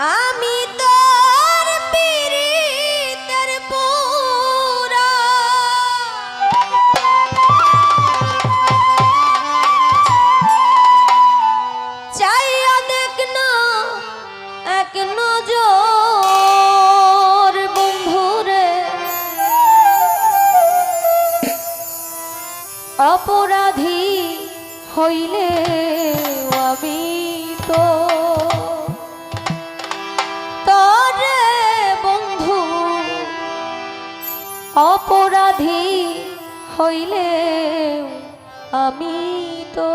আমি তোর পুরা। চাইয়া দেখ না এক অপরাধী হইলে আমি তো অপরাধী হইলে আমি তো